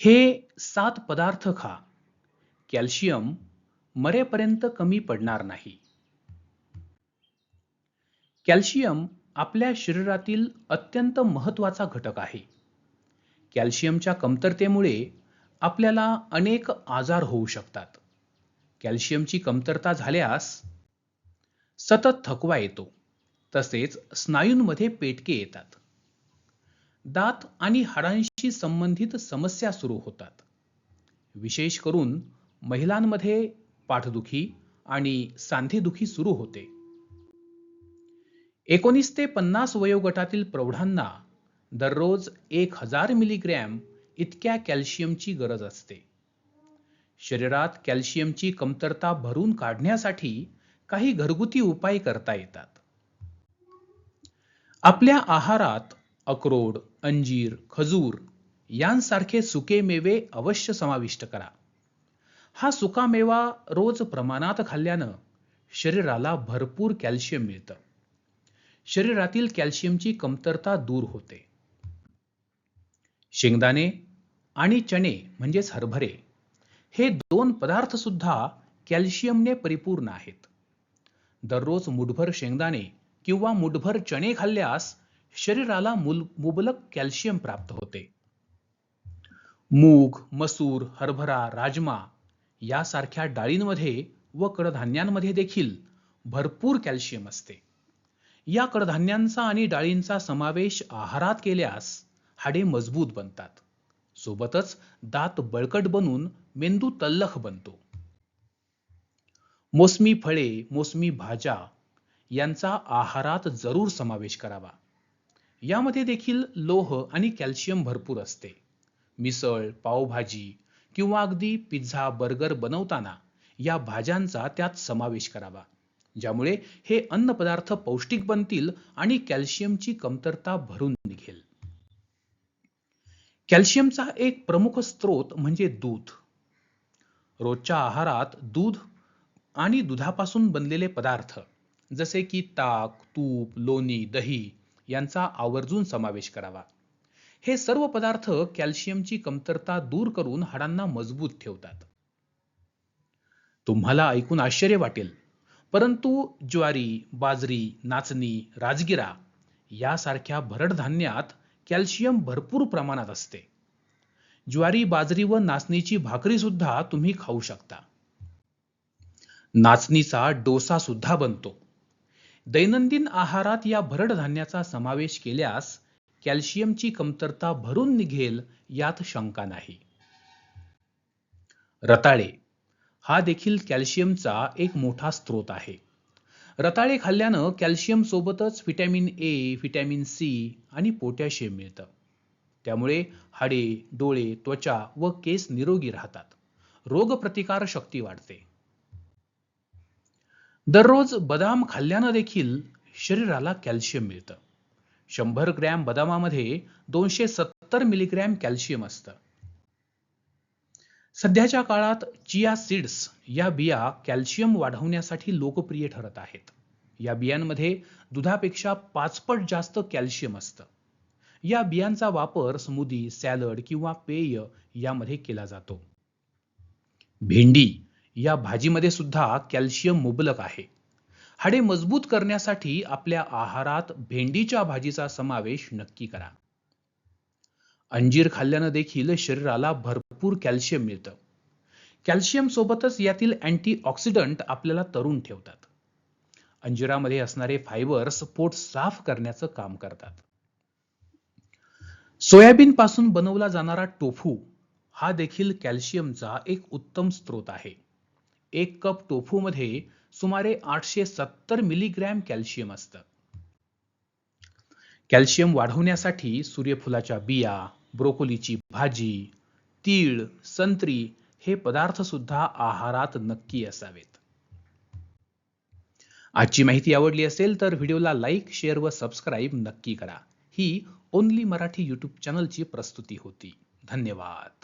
हे सात पदार्थ खा. कॅल्शियम मरेपर्यंत कमी पडणार नाही. कॅल्शियम आपल्या शरीरातील अत्यंत महत्त्वाचा घटक आहे. कॅल्शियमच्या कमतरतेमुळे आपल्याला अनेक आजार होऊ शकतात. कॅल्शियमची कमतरता झाल्यास सतत थकवा येतो. तसेच स्नायूंमध्ये पेटके येतात. दात आणि हाडांशी संबंधित समस्या सुरू होतात. विशेष करून महिलांमध्ये पाठदुखी आणि सांधेदुखी सुरू होते. एकोणीस ते पन्नास वयोगटातील प्रौढांना दररोज एक हजार मिलीग्रॅम इतक्या कॅल्शियमची गरज असते. शरीरात कॅल्शियमची कमतरता भरून काढण्यासाठी काही घरगुती उपाय करता येतात. आपल्या आहारात अक्रोड अंजीर खजूर यांसारखे सुके मेवे अवश्य समाविष्ट करा. हा सुका मेवा रोज प्रमाणात खाल्ल्यानं शरीराला भरपूर कॅल्शियम मिळतं. शरीरातील कॅल्शियमची कमतरता दूर होते. शेंगदाणे आणि चणे म्हणजेच हरभरे हे दोन पदार्थ सुद्धा कॅल्शियमने परिपूर्ण आहेत. दररोज मुठभर शेंगदाणे किंवा मुठभर चणे खाल्ल्यास शरीराला मुबलक कॅल्शियम प्राप्त होते. मूग मसूर हरभरा राजमा यासारख्या डाळींमध्ये व कडधान्यांमध्ये देखील भरपूर कॅल्शियम असते. या कडधान्यांचा आणि डाळींचा समावेश आहारात केल्यास हाडे मजबूत बनतात. सोबतच दात बळकट बनून मेंदू तल्लख बनतो. मोसमी फळे मोसमी भाज्या यांचा आहारात जरूर समावेश करावा. यामध्ये देखील लोह आणि कॅल्शियम भरपूर असते. मिसळ पावभाजी किंवा अगदी पिझ्झा बर्गर बनवताना या भाज्यांचा त्यात समावेश करावा. ज्यामुळे हे अन्न पदार्थ पौष्टिक बनतील आणि कॅल्शियमची कमतरता भरून निघेल. कॅल्शियमचा एक प्रमुख स्रोत म्हणजे दूध. रोजच्या आहारात दूध आणि दुधापासून बनलेले पदार्थ जसे की ताक तूप लोणी दही यांचा आवर्जून समावेश करावा. हे सर्व पदार्थ कॅल्शियमची कमतरता दूर करून हाडांना मजबूत ठेवतात. तुम्हाला ऐकून आश्चर्य वाटेल परंतु ज्वारी बाजरी नाचणी राजगिरा यासारख्या भरड धान्यात कॅल्शियम भरपूर प्रमाणात असते. ज्वारी बाजरी व नाचणीची भाकरी सुद्धा तुम्ही खाऊ शकता. नाचणीचा डोसा सुद्धा बनतो. दैनंदिन आहारात या भरड धान्याचा समावेश केल्यास कॅल्शियमची कमतरता भरून निघेल यात शंका नाही. रताळे. हा देखील कॅल्शियमचा एक मोठा स्रोत आहे. रताळे खाल्ल्यानं कॅल्शियम सोबतच व्हिटॅमिन ए व्हिटॅमिन सी आणि पोटॅशियम मिळतं. त्यामुळे हाडे डोळे त्वचा व केस निरोगी राहतात. रोगप्रतिकार शक्ती वाढते. दररोज बदाम खाल्ल्यानं देखील शरीराला कॅल्शियम मिळतं. शंभर ग्रॅम बदामामध्ये दोनशे सत्तर मिलीग्रॅम कॅल्शियम असतं. सध्याच्या काळात चिया सीड्स या बिया कॅल्शियम वाढवण्यासाठी लोकप्रिय ठरत आहेत. या बियांमध्ये दुधापेक्षा पाचपट जास्त कॅल्शियम असतं. या बियांचा वापर स्मूदी सॅलड किंवा पेय यामध्ये केला जातो. भेंडी या भाजीमध्ये सुद्धा कॅल्शियम मुबलक आहे. हाडे मजबूत करण्यासाठी आपल्या आहारात भेंडीच्या भाजीचा समावेश नक्की करा. अंजीर खाल्ल्यानं देखील शरीराला भरपूर कॅल्शियम मिळतं. कॅल्शियम सोबतच यातील अँटीऑक्सिडंट आपल्याला तरुण ठेवतात. अंजिरामध्ये असणारे फायबर्स पोट साफ करण्याचं काम करतात. सोयाबीन पासून बनवला जाणारा टोफू हा देखील कॅल्शियमचा एक उत्तम स्रोत आहे. एक कप टोफू मध्ये सुमारे आठशे सत्तर मिलीग्रॅम कॅल्शियम असतं. कॅल्शियम वाढवण्यासाठी सूर्यफुलाच्या बिया ब्रोकोलीची भाजी तीळ संत्री हे पदार्थ सुद्धा आहारात नक्की असावेत. आजची माहिती आवडली असेल तर व्हिडिओला लाईक शेअर व सबस्क्राईब नक्की करा. ही ओनली मराठी यूट्यूब चॅनलची प्रस्तुती होती. धन्यवाद.